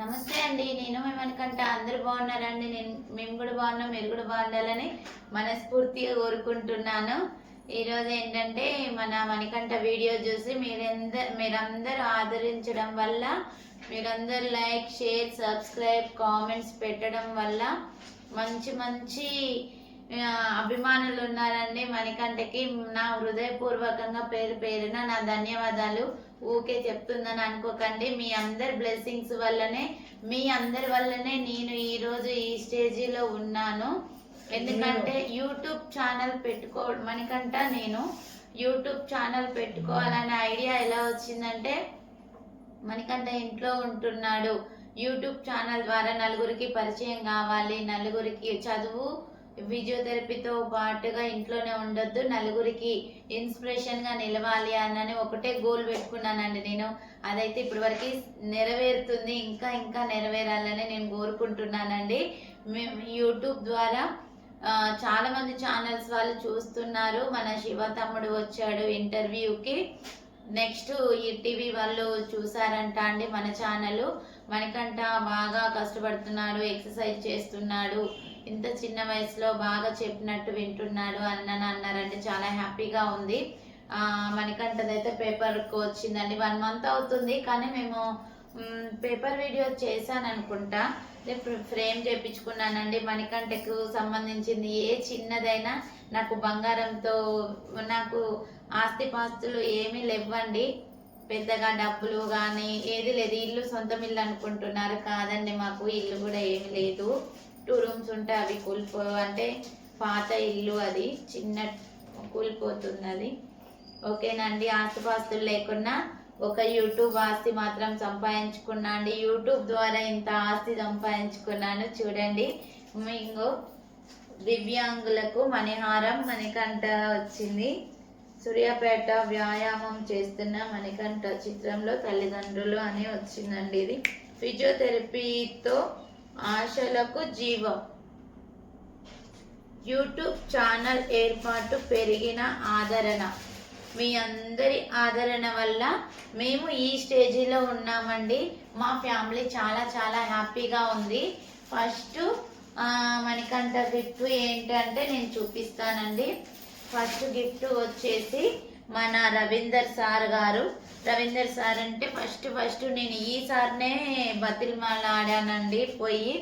నమస్తే అండి నేను మేమనుకంటే అందరూ బాగున్నారండి? నేను మేము కూడా బాగున్నాం మీరు కూడా బాగుండాలని మనస్ఫూర్తిగా కోరుకుంటున్నాను. ఈరోజు ఏంటంటే మన మణికంఠ వీడియో చూసి మీరంద మీరందరూ ఆదరించడం వల్ల మీరందరూ లైక్ షేర్ సబ్స్క్రైబ్ కామెంట్స్ పెట్టడం వల్ల మంచి మంచి అభిమానులు ఉన్నారండి మణికంఠకి. నా హృదయపూర్వకంగా పేరు పేరున నా ధన్యవాదాలు. ఊకే చెప్తుందని అనుకోకండి. మీ అందరి బ్లెస్సింగ్స్ వల్లనే మీ అందరి వల్లనే నేను ఈ రోజు ఈ స్టేజీలో ఉన్నాను. ఎందుకంటే యూట్యూబ్ ఛానల్ పెట్టుకో మణికంఠ నేను యూట్యూబ్ ఛానల్ పెట్టుకోవాలనే ఐడియా ఎలా వచ్చిందంటే మణికంఠ ఇంట్లో ఉంటున్నాడు. యూట్యూబ్ ఛానల్ ద్వారా నలుగురికి పరిచయం కావాలి నలుగురికి చదువు ఫిజియోథెరపీతో పాటుగా ఇంట్లోనే ఉండొద్దు నలుగురికి ఇన్స్పిరేషన్గా నిలవాలి అన్నని ఒకటే గోల్ పెట్టుకున్నానండి నేను. అదైతే ఇప్పటి వరకు నెరవేరుతుంది ఇంకా ఇంకా నెరవేరాలని నేను కోరుకుంటున్నానండి. మేము యూట్యూబ్ ద్వారా చాలామంది చాలా మంది ఛానల్స్ వాళ్ళు చూస్తున్నారు. మన శివ తమ్ముడు వచ్చాడు ఇంటర్వ్యూకి. నెక్స్ట్ ఈ టీవీ వాళ్ళు చూసారంట అండి మన ఛానల్. మనకంట బాగా కష్టపడుతున్నాడు ఎక్సర్సైజ్ చేస్తున్నాడు. ఇంత చిన్న వయసులో బాగా చెప్పినట్టు వింటున్నాడు అన్న అన్నారంటే చాలా హ్యాపీగా ఉంది. మణికంఠదైతే మనకంటదైతే పేపర్కి వచ్చిందండి. వన్ మంత్ అవుతుంది కానీ మేము పేపర్ వీడియో చేశాను అనుకుంటా ఫ్రేమ్ చేయించుకున్నానండి మణికంఠకు సంబంధించింది ఏ చిన్నదైనా నాకు బంగారంతో నాకు ఆస్తిపాస్తులు ఏమీ లేవండి. పెద్దగా డబ్బులు కానీ ఏది లేదు. ఇల్లు సొంతం ఇల్లు అనుకుంటున్నారు. కాదండి మాకు ఇల్లు కూడా ఏమీ లేదు. టూ రూమ్స్ ఉంటే అవి కూలిపో అంటే పాత ఇల్లు అది చిన్న కూలిపోతున్నది. ఓకేనండి ఆస్తిపాస్తులు లేకున్నా ఒక యూట్యూబ్ ఆస్తి మాత్రం సంపాదించుకున్నా అండి యూట్యూబ్ ద్వారా ఇంత ఆస్తి సంపాదించుకున్నాను. చూడండి మీకు దివ్యాంగులకు మణిహారం మణికంఠ వచ్చింది. సూర్యాపేట వ్యాయామం చేస్తున్న మణికంఠ చిత్రంలో తల్లిదండ్రులు అని వచ్చిందండి ఇది. ఫిజియోథెరపీతో ఆశలకు జీవం. యూట్యూబ్ ఛానల్ ఏర్పాటు పెరిగిన ఆదరణ. మీ అందరి ఆదరణ వల్ల మేము ఈ స్టేజీలో ఉన్నామండి. మా ఫ్యామిలీ చాలా చాలా హ్యాపీగా ఉంది. ఫస్ట్ మనకంట గిఫ్ట్ ఏంటంటే నేను చూపిస్తానండి. ఫస్ట్ గిఫ్ట్ వచ్చేసి మన రవీందర్ సార్ గారు. రవీందర్ సార్ అంటే ఫస్ట్ ఫస్ట్ నేను ఈ సార్నే బతిల్మాల ఆడానండి. పోయి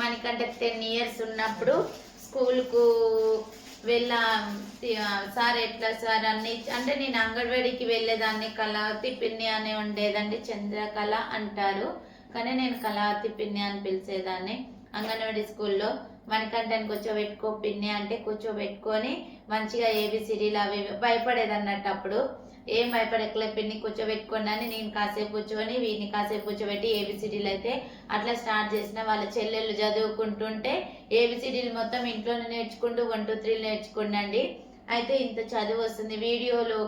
మనకంటే టెన్ ఇయర్స్ ఉన్నప్పుడు స్కూల్కు వెళ్ళా సార్ ఎట్లా సార్ అన్ని అంటే నేను అంగన్వాడికి వెళ్ళేదాన్ని కళావతి పిన్ని అని ఉండేదండి చంద్రకళ అంటారు. కానీ నేను కళావతి పిన్ని అని పిలిచేదాన్ని. అంగన్వాడి స్కూల్లో మనకంటే కూర్చోబెట్టుకో పిన్ని అంటే కూర్చోబెట్టుకొని మంచిగా ఏబిసిడీలు అవి భయపడేది అన్నట్టు అప్పుడు ఏం భయపడకలే పిన్ని కూర్చోబెట్టుకోండి అని నేను కాసేపు కూర్చొని వీడిని కాసేపు కూర్చోబెట్టి ఏబిసిడీలు అయితే అట్లా స్టార్ట్ చేసిన వాళ్ళ చెల్లెళ్ళు చదువుకుంటుంటే ఏబిసిడీలు మొత్తం ఇంట్లోనే నేర్చుకుంటూ వన్ టూ త్రీ నేర్చుకుండండి అయితే ఇంత చదువు వస్తుంది. వీడియోలు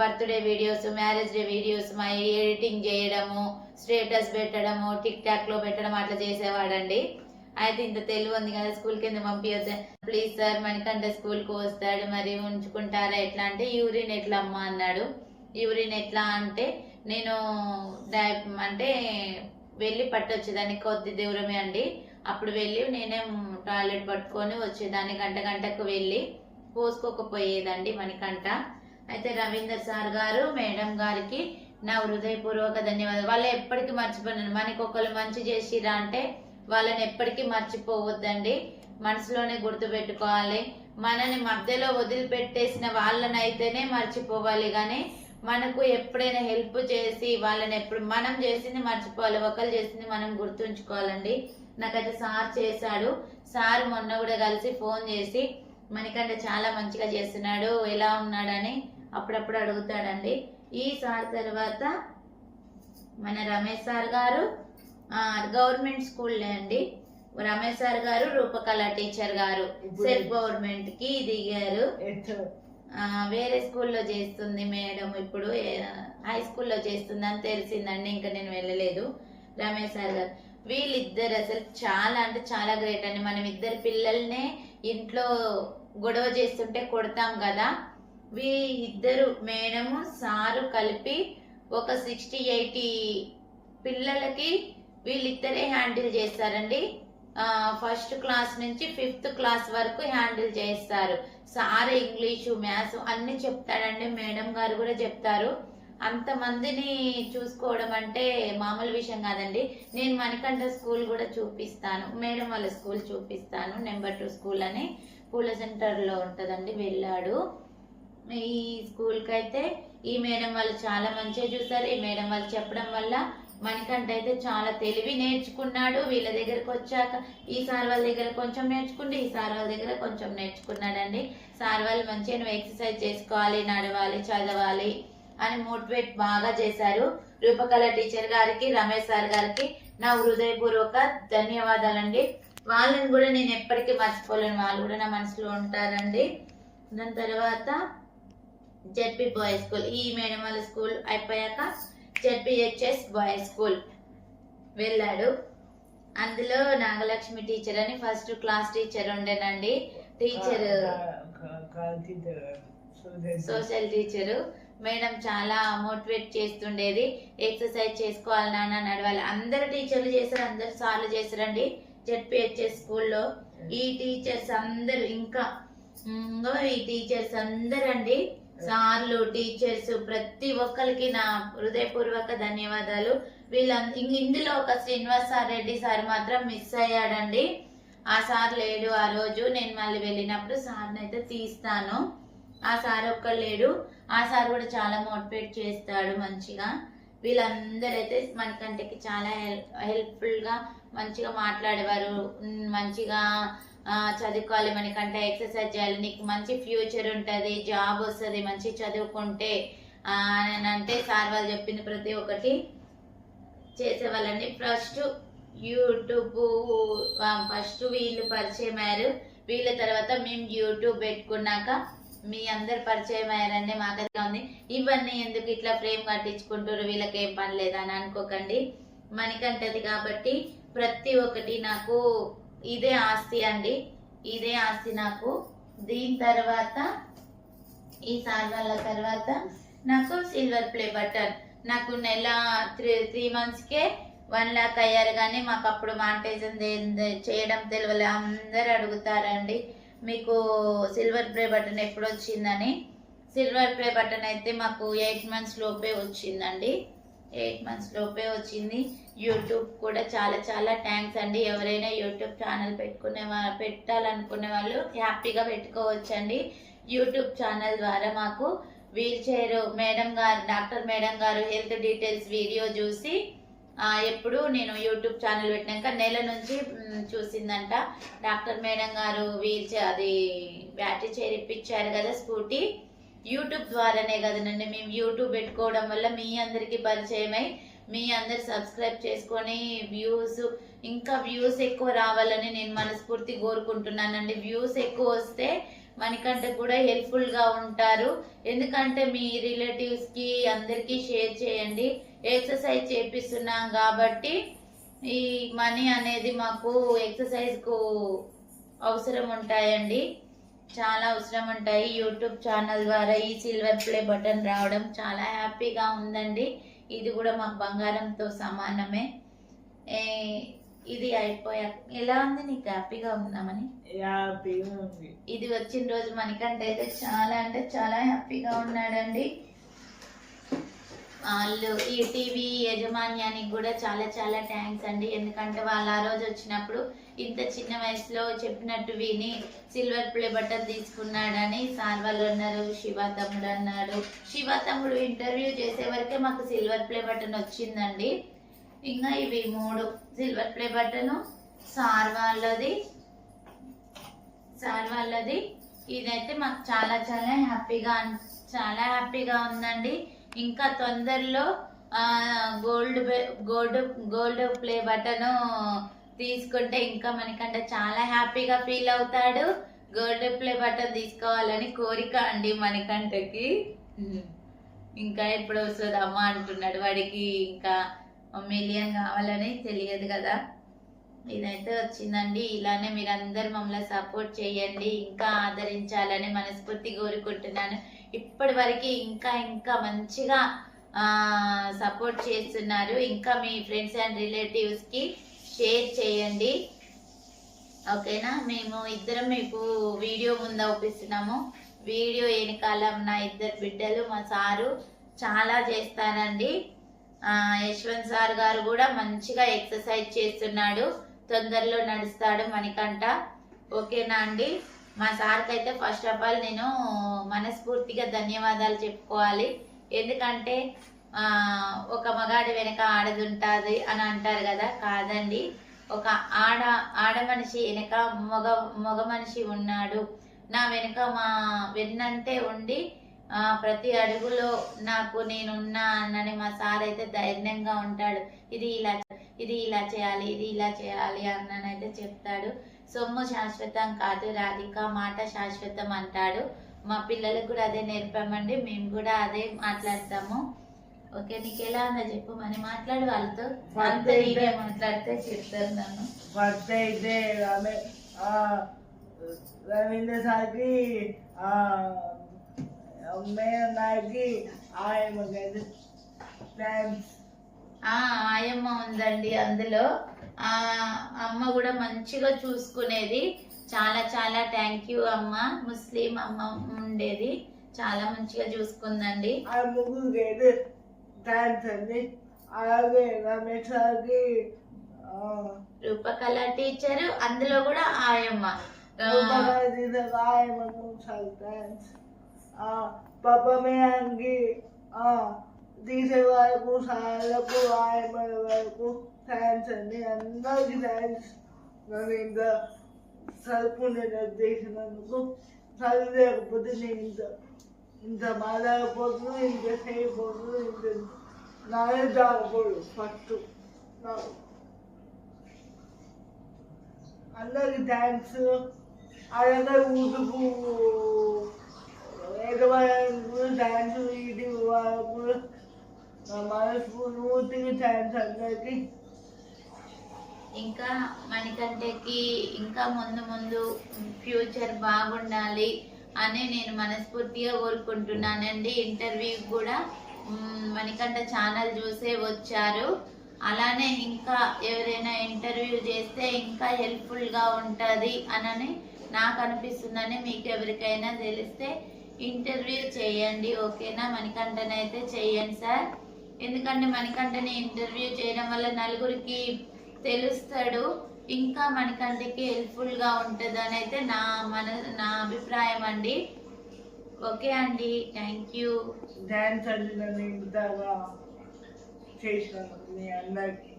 birthday videos marriage day videos మా ఎడిటింగ్ చేయడము స్టేటస్ పెట్టడము టిక్ టాక్లో పెట్టడం అట్లా చేసేవాడండి. అయితే ఇంత తెలివి ఉంది కదా స్కూల్ కింద పంపించద్దు ప్లీజ్ సార్ మనకంటే స్కూల్కు వస్తాడు మరి ఉంచుకుంటారా ఎట్లా అంటే యూరిన్ ఎట్లా అమ్మ అన్నాడు. యూరిన్ ఎట్లా అంటే నేను అంటే వెళ్ళి పట్టొచ్చేదాన్ని కొద్ది దూరమే అండి. అప్పుడు వెళ్ళి నేనే టాయిలెట్ పట్టుకొని వచ్చేదాన్ని గంట గంటకు వెళ్ళి పోసుకోకపోయేదండి మనకంట అయితే రవీందర్ సార్ గారు మేడం గారికి నా హృదయపూర్వక ధన్యవాదాలు. వాళ్ళు ఎప్పటికీ మర్చిపోయినాను మనకి ఒకళ్ళు మంచి చేసిరా అంటే వాళ్ళని ఎప్పటికీ మర్చిపోవద్దండి. మనసులోనే గుర్తుపెట్టుకోవాలి మనని మధ్యలో వదిలిపెట్టేసిన వాళ్ళని అయితేనే మర్చిపోవాలి. కానీ మనకు ఎప్పుడైనా హెల్ప్ చేసి వాళ్ళని ఎప్పుడు మనం చేసింది మర్చిపోవాలి. ఒకరు చేసింది మనం గుర్తుంచుకోవాలండి. నాకైతే సార్ చేశాడు. సార్ మొన్న కూడా కలిసి ఫోన్ చేసి మనకంటే చాలా మంచిగా చేస్తున్నాడు. ఎలా ఉన్నాడని అప్పుడప్పుడు అడుగుతాడండి. ఈ సార్ తర్వాత మన రమేష్ సార్ గారు గవర్నమెంట్ స్కూల్లే అండి. రమేష్ సార్ గారు రూపకళ టీచర్ గారు సెల్ఫ్ గవర్నమెంట్కి దిగారు. వేరే స్కూల్లో చేస్తుంది మేడం ఇప్పుడు. హై స్కూల్లో చేస్తుంది అని తెలిసిందండి ఇంకా నేను వెళ్ళలేదు. రమేష్ సార్ గారు. వీళ్ళిద్దరు అసలు చాలా అంటే చాలా గ్రేట్ అండి. మనం ఇద్దరు పిల్లల్నే ఇంట్లో గొడవ చేస్తుంటే కొడతాం కదా. వీ ఇద్దరు మేడము సారు కలిపి ఒక సిక్స్టీ ఎయిటీ పిల్లలకి వీళ్ళిద్దరే హ్యాండిల్ చేస్తారండి. ఫస్ట్ క్లాస్ నుంచి ఫిఫ్త్ క్లాస్ వరకు హ్యాండిల్ చేస్తారు. సార్ ఇంగ్లీషు మ్యాథ్స్ అన్ని చెప్తాడండి. మేడం గారు కూడా చెప్తారు. అంతమందిని చూసుకోవడం అంటే మామూలు విషయం కాదండి. నేను మణికంఠ స్కూల్ కూడా చూపిస్తాను. మేడం వాళ్ళ స్కూల్ చూపిస్తాను. నెంబర్ టూ స్కూల్ అని పూల సెంటర్లో ఉంటుందండి. వెళ్ళాడు. ఈ స్కూల్కి అయితే ఈ మేడం వాళ్ళు చాలా మంచిగా చూసారు. ఈ మేడం వాళ్ళు చెప్పడం వల్ల మణికంఠ అయితే చాలా తెలివి నేర్చుకున్నాడు. వీళ్ళ దగ్గరకు వచ్చాక ఈ సార్ వాళ్ళ దగ్గర కొంచెం నేర్చుకుంటే ఈ సార్ వాళ్ళ దగ్గర కొంచెం నేర్చుకున్నాడండి. సార్ వాళ్ళు మంచిగా నువ్వు ఎక్సర్సైజ్ చేసుకోవాలి నడవాలి చదవాలి అని మోటివేట్ బాగా చేశారు. రూపకళ టీచర్ గారికి రమేష్ సార్ గారికి నా హృదయపూర్వక ధన్యవాదాలండి. వాళ్ళని కూడా నేను ఎప్పటికీ మర్చిపోలేను. వాళ్ళు కూడా నా మనసులో ఉంటారండి. దాని తర్వాత జెడ్పీ బాయ్స్ స్కూల్ ఈ మేడం వాళ్ళ స్కూల్ అయిపోయాక జెడ్పీహెచ్ఎస్ బాయ్స్ స్కూల్ వెళ్ళాడు. అందులో నాగలక్ష్మి టీచర్ అని ఫస్ట్ క్లాస్ టీచర్ ఉండేనండి. టీచర్ సోషల్ టీచరు మేడం చాలా మోటివేట్ చేస్తుండేది. ఎక్సర్సైజ్ చేసుకోవాలి నాన్న నడవాలి అందరు టీచర్లు చేశారు అందరు సార్లు చేశారండి జెడ్పిహెచ్ఎస్ స్కూల్లో. ఈ టీచర్స్ అందరు ఇంకా ఈ టీచర్స్ అందరండి. సార్లు టీచర్స్ ప్రతి ఒక్కరికి నా హృదయపూర్వక ధన్యవాదాలు. వీళ్ళ ఇందులో ఒక శ్రీనివాస్ సార్ రెడ్డి సార్ మాత్రం మిస్ అయ్యాడండి. ఆ సార్ లేడు ఆ రోజు. నేను మళ్ళీ వెళ్ళినప్పుడు సార్ని అయితే తీస్తాను. ఆ సార్ ఒక్క లేడు. ఆ సార్ కూడా చాలా మోటివేట్ చేస్తాడు మంచిగా. వీళ్ళందరూ అయితే మనకంటకి చాలా హెల్ప్ హెల్ప్ఫుల్గా మంచిగా మాట్లాడేవారు మంచిగా చదువుకోవాలి మనకంటే ఎక్సర్సైజ్ చేయాలి నీకు మంచి ఫ్యూచర్ ఉంటుంది జాబ్ వస్తుంది మంచి చదువుకుంటే అని అంటే సార్ వాళ్ళు చెప్పింది ప్రతి ఒక్కటి చేసేవాళ్ళండి. ఫస్ట్ యూట్యూబ్ ఫస్ట్ వీళ్ళు పరిచయం అయ్యారు. వీళ్ళ తర్వాత మేము యూట్యూబ్ పెట్టుకున్నాక మీ అందరు పరిచయం అయ్యారండి మాకైతే ఉంది ఇవన్నీ ఎందుకు ఇట్లా ఫ్రేమ్ కట్టించుకుంటారు వీళ్ళకి ఏం పని లేదని అనుకోకండి. మనకంటది కాబట్టి ప్రతి ఒక్కటి నాకు ఇదే ఆస్తి అండి. ఇదే ఆస్తి నాకు. దీని తర్వాత ఈ సార్ వాళ్ళ తర్వాత నాకు సిల్వర్ ప్లే బటన్. నాకు నెల త్రీ త్రీ మంత్స్కే వన్ లాక్ అయ్యారు కానీ మాకు అప్పుడు మాంటేజన్ చేయడం తెలియలే. అందరు అడుగుతారండి మీకు సిల్వర్ ప్లే బటన్ ఎప్పుడు వచ్చిందని సిల్వర్ ప్లే బటన్ అయితే మాకు ఎయిట్ మంత్స్ లోపే వచ్చిందండి. ఎయిట్ మంత్స్ లోపే వచ్చింది. యూట్యూబ్ కూడా చాలా చాలా థ్యాంక్స్ అండి. ఎవరైనా యూట్యూబ్ ఛానల్ పెట్టుకునే పెట్టాలనుకునే వాళ్ళు హ్యాపీగా పెట్టుకోవచ్చండి. యూట్యూబ్ ఛానల్ ద్వారా మాకు వీల్ చైర్ మేడం గారు డాక్టర్ మేడం గారు హెల్త్ డీటెయిల్స్ వీడియో చూసి ఎప్పుడు నేను యూట్యూబ్ ఛానల్ పెట్టినాక నెల నుంచి చూసిందంట. డాక్టర్ మేడం గారు వీల్ చైర్ అది బ్యాటరీ చైర్ ఇప్పించారు కదా స్కూటీ. యూట్యూబ్ ద్వారానే కదనండి మేము యూట్యూబ్ పెట్టుకోవడం వల్ల మీ అందరికీ పరిచయమై మీ అందరు సబ్స్క్రైబ్ చేసుకొని వ్యూస్ ఇంకా వ్యూస్ ఎక్కువ రావాలని నేను మనస్ఫూర్తి కోరుకుంటున్నానండి. వ్యూస్ ఎక్కువ వస్తే మనకంటే కూడా హెల్ప్ఫుల్గా ఉంటారు. ఎందుకంటే మీ రిలేటివ్స్కి అందరికీ షేర్ చేయండి. ఎక్సర్సైజ్ చేపిస్తున్నాం కాబట్టి ఈ మనీ అనేది మాకు ఎక్సర్సైజ్కు అవసరం ఉంటాయండి. చాలా అవసరం ఉంటాయి. యూట్యూబ్ ఛానల్ ద్వారా ఈ సిల్వర్ ప్లే బటన్ రావడం చాలా హ్యాపీగా ఉందండి. ఇది కూడా మాకు బంగారంతో సమానమే. ఇది అయిపోయా ఎలా ఉంది? నీకు హ్యాపీగా ఉందామని హ్యాపీగా ఉంది. ఇది వచ్చిన రోజు మనకంటే అయితే చాలా అంటే చాలా హ్యాపీగా ఉన్నాడండి. వాళ్ళు ఈ టీవీ యజమాన్యానికి కూడా చాలా చాలా థ్యాంక్స్ అండి. ఎందుకంటే వాళ్ళు ఆ రోజు వచ్చినప్పుడు ఇంత చిన్న వయసులో చెప్పినట్టు విని సిల్వర్ ప్లే బటన్ తీసుకున్నాడని సార్ వాళ్ళు అన్నారు శివ తమ్ముడు అన్నాడు. శివ తమ్ముడు ఇంటర్వ్యూ చేసే వరకే మాకు సిల్వర్ ప్లే బటన్ వచ్చిందండి. ఇంకా ఇవి మూడు సిల్వర్ ప్లే బటన్ సార్ వాళ్ళది సార్ వాళ్ళది. ఇదైతే మాకు చాలా చాలా హ్యాపీగా చాలా హ్యాపీగా ఉందండి. ఇంకా తొందరలో gold gold gold play button తీసుకుంటే ఇంకా మనకంటే చాలా హ్యాపీగా ఫీల్ అవుతాడు. గోల్డ్ ప్లే బటన్ తీసుకోవాలని కోరిక అండి మనకంటకి. ఇంకా ఎప్పుడు వస్తుంది అమ్మ అంటున్నాడు. వాడికి ఇంకా మిలియన్ కావాలని తెలియదు కదా. ఇదైతే వచ్చిందండి. ఇలానే మీరందరూ మమ్మల్ని సపోర్ట్ చేయండి ఇంకా ఆదరించాలని మనస్ఫూర్తి కోరుకుంటున్నాను. ఇప్పటి వరకు ఇంకా ఇంకా మంచిగా సపోర్ట్ చేస్తున్నారు. ఇంకా మీ ఫ్రెండ్స్ అండ్ రిలేటివ్స్కి షేర్ చేయండి. ఓకేనా? మేము ఇద్దరం మీకు వీడియో ముందు అవుపిస్తున్నాము వీడియో వెనకాల నా ఇద్దరు బిడ్డలు మా సారు చాలా చేస్తారండి. యశ్వంత్ సార్ గారు కూడా మంచిగా ఎక్సర్సైజ్ చేస్తున్నాడు. తొందరలో నడుస్తాడు మణికంట ఓకేనా అండి? మా సార్కి అయితే ఫస్ట్ ఆఫ్ ఆల్ నేను మనస్ఫూర్తిగా ధన్యవాదాలు చెప్పుకోవాలి. ఎందుకంటే ఒక మగాడి వెనక ఆడదుంటుంది అని అంటారు కదా? కాదండి. ఒక ఆడ ఆడ మనిషి వెనక మగ మగ మనిషి ఉన్నాడు. నా వెనుక మా వెన్నంటే ఉండి ప్రతి అడుగులో నాకు నేనున్నా అన్నని మా సార్ అయితే ధైర్యంగా ఉంటాడు. ఇది ఇలా ఇది ఇలా చేయాలి ఇది ఇలా చేయాలి అన్ననైతే చెప్తాడు. సొమ్ము శాశ్వతం కాదు రాధిక మాట శాశ్వతం అంటాడు. మా పిల్లలకు కూడా అదే నేర్పామండి మేము కూడా అదే మాట్లాడతాము. ఓకే నీకు ఎలా ఉందో చెప్పు మరి మాట్లాడు వాళ్ళతో. నీకే మాట్లాడితే చెప్తారు నన్ను. ఫస్ట్ అయితే రమే ఆ, రవీంద్ర సార్కి ఆ, మేడం గారికి ఆయమ్మకి థ్యాంక్స్ ఆ ఆయమ్మ ఉందండి అందులో. ఆ అమ్మ కూడా మంచిగా చూసుకునేది. చాలా చాలా థ్యాంక్ యూ అమ్మ. ముస్లిం అమ్మ ఉండేది. చాలా మంచిగా చూసుకుందండి. ఆ ముగ్గురికి అయితే థ్యాంక్స్ అండి. అలాగే రమేష్ సార్కి ఆ, రూపకళ టీచర్ అందులో కూడా ఆయమ్మ. ఆ, రూపకళ టీచర్ ఆయమ్మకు చాలా థ్యాంక్స్ పాప టీచర్ వరకు సార్లకు ఆయమ్మల వరకు థ్యాంక్స్ అండి అందరికీ థ్యాంక్స్ నన్ను ఇంత చదువుకునేటట్టు చేసినందుకు చదువు లేకపోతే నేను ఇంత ఇంత బాధపోతున్నా ఇంత చేయకపోతున్నా ఇంత నాలెడ్జ్ రాకపోదు ఫస్ట్ నాకు అందరికి థ్యాంక్స్ అలాగే ఊటుకు ఎటువంటి థ్యాంక్స్ థ్యాంక్స్ అందరికి ఇంకా మణికంటకి ఇంకా ముందు ముందు ఫ్యూచర్ బాగుండాలి అని నేను మనస్ఫూర్తిగా కోరుకుంటున్నానండి. ఇంటర్వ్యూ కూడా మణికంఠ ఛానల్ చూసే వచ్చారు. అలానే ఇంకా ఎవరైనా ఇంటర్వ్యూ చేస్తే ఇంకా హెల్ప్ఫుల్గా ఉంటుంది అనని నాకు అనిపిస్తుందని మీకు ఎవరికైనా తెలిస్తే ఇంటర్వ్యూ చేయండి. ఓకేనా మణికంఠనైతే చేయండి సార్. ఎందుకంటే మణికంఠని ఇంటర్వ్యూ చేయడం వల్ల నలుగురికి తెలుస్తాడు. ఇంకా మనకంటికి హెల్ప్ఫుల్గా ఉంటది అని అయితే నా మన నా అభిప్రాయం అండి. ఓకే అండి. థ్యాంక్ యూ అందరికి.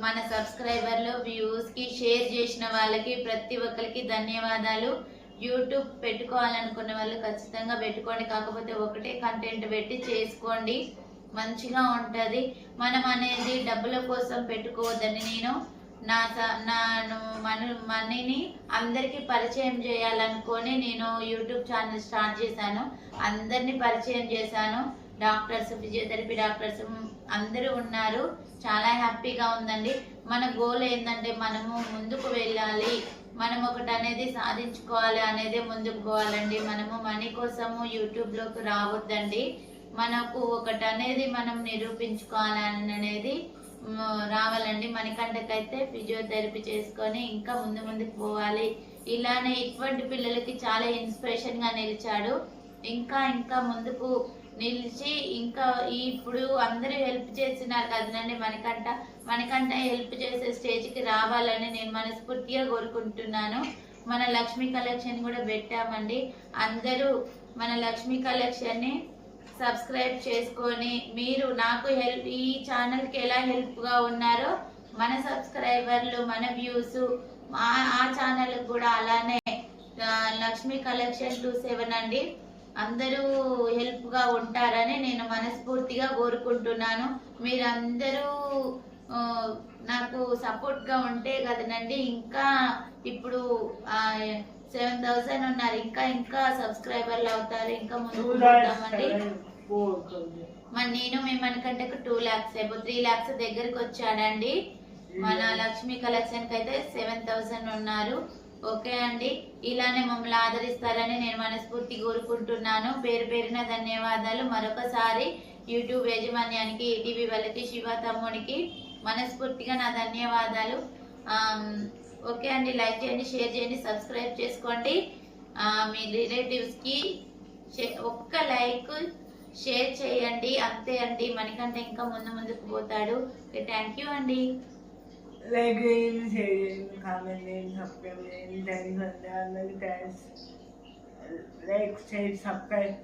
మన సబ్స్క్రైబర్లు వ్యూస్కి షేర్ చేసిన వాళ్ళకి ప్రతి ఒక్కరికి ధన్యవాదాలు. యూట్యూబ్ పెట్టుకోవాలనుకున్న వాళ్ళు ఖచ్చితంగా పెట్టుకోండి. కాకపోతే ఒకటే కంటెంట్ పెట్టి చేసుకోండి. మంచిగా ఉంటుంది. మనం అనేది డబ్బుల కోసం పెట్టుకోవద్దని నేను నా స- నాను మన మనీని అందరికీ పరిచయం చేయాలనుకొని నేను యూట్యూబ్ ఛానల్ స్టార్ట్ చేశాను. అందరినీ పరిచయం చేశాను. డాక్టర్స్ ఫిజియోథెరపీ డాక్టర్స్ అందరూ ఉన్నారు. చాలా హ్యాపీగా ఉందండి. మన గోల్ ఏంటంటే మనము ముందుకు వెళ్ళాలి. మనం ఒకటి అనేది సాధించుకోవాలి అనేది ముందుకు పోవాలండి. మనము మనీ కోసము యూట్యూబ్లోకి రావద్దండి. మనకు ఒకటి అనేది మనం నిరూపించుకోవాలని అనేది రావాలండి. మనకంటకైతే ఫిజియోథెరపీ చేసుకొని ఇంకా ముందు ముందుకు పోవాలి. ఇలానే ఇటువంటి పిల్లలకి చాలా ఇన్స్పిరేషన్గా నిలిచాడు. ఇంకా ఇంకా ముందుకు నిలిచి ఇంకా ఇప్పుడు అందరూ హెల్ప్ చేస్తున్నారు కదండి మనకంట మనకంట హెల్ప్ చేసే స్టేజ్కి రావాలని నేను మనస్ఫూర్తిగా కోరుకుంటున్నాను. మన లక్ష్మీ కలెక్షన్ కూడా పెట్టామండి. అందరూ మన లక్ష్మీ కలెక్షన్ని సబ్స్క్రైబ్ చేసుకొని మీరు నాకు హెల్ప్ ఈ ఛానల్కి ఎలా హెల్ప్గా ఉన్నారో మన సబ్స్క్రైబర్లు మన వ్యూస్ ఆ ఛానల్ కూడా అలానే Lakshmi Lakshmi collection two seven అండి అందరూ హెల్ప్గా ఉంటారని నేను మనస్ఫూర్తిగా కోరుకుంటున్నాను. మీరందరూ నాకు సపోర్ట్గా ఉంటే కదనండి. ఇంకా ఇప్పుడు సెవెన్ థౌసండ్ ఉన్నారు. ఇంకా ఇంకా సబ్స్క్రైబర్లు అవుతారు. ఇంకా ముందుకు పోతామండి. మరి నేను మేమనుకంటే టూ ల్యాక్స్ అయిపో త్రీ ల్యాక్స్ దగ్గరికి వచ్చాడండి మన లక్ష్మీ కలెక్షన్కి అయితే సెవెన్ థౌసండ్ ఉన్నారు. ఓకే అండి. ఇలానే మమ్మల్ని ఆదరిస్తారని నేను మనస్ఫూర్తి కోరుకుంటున్నాను. పేరు పేరున ధన్యవాదాలు. మరొకసారి యూట్యూబ్ యాజమాన్యానికి ఈటీవీ వాళ్ళకి శివ తమ్ముడికి మనస్ఫూర్తిగా నా ధన్యవాదాలు. ఓకే అండి లైక్ చేయండి షేర్ చేయండి సబ్స్క్రైబ్ చేసుకోండి. మీ రిలేటివ్స్కి ఒక్క లైక్ షేర్ చేయండి. అంతే అండి మనకంటే ఇంకా ముందు ముందుకు పోతాడు. థ్యాంక్ యూ అండి. లైక్ చేయండి షేర్ చేయండి కామెంట్ చేయండి సబ్స్క్రైబ్ చేయండి థ్యాంక్స్ అండి. అందరికి thanks. Like share subscribe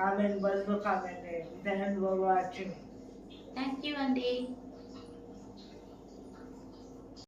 comment బాక్స్లో కామెంట్ చేయండి. Thanks for watching. Thank you అండి.